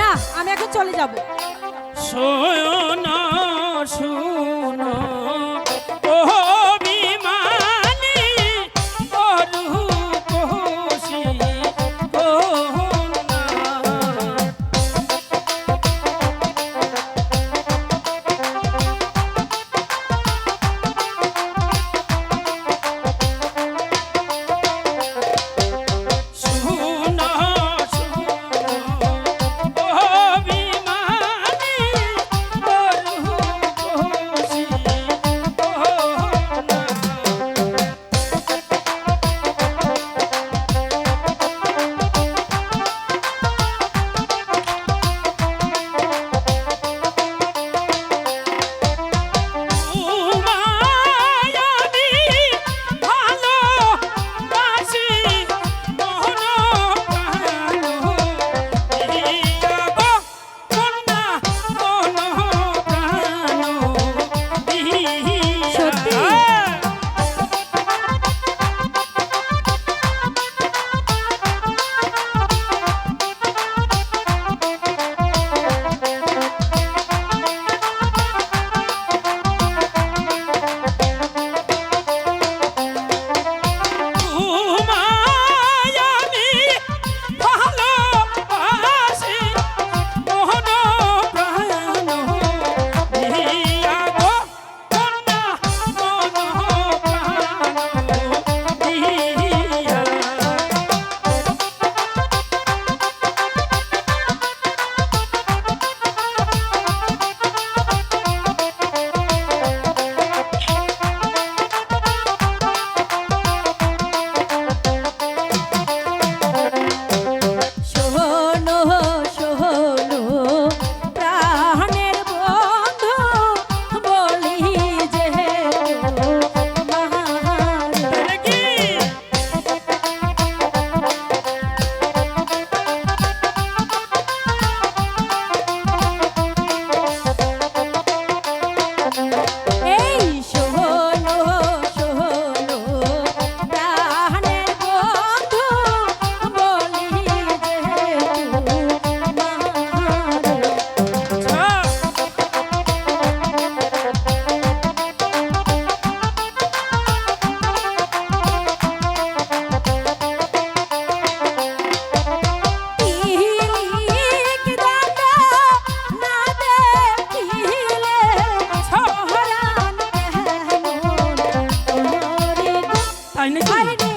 না আমি এখন চলে যাব। শোনা find it. Find.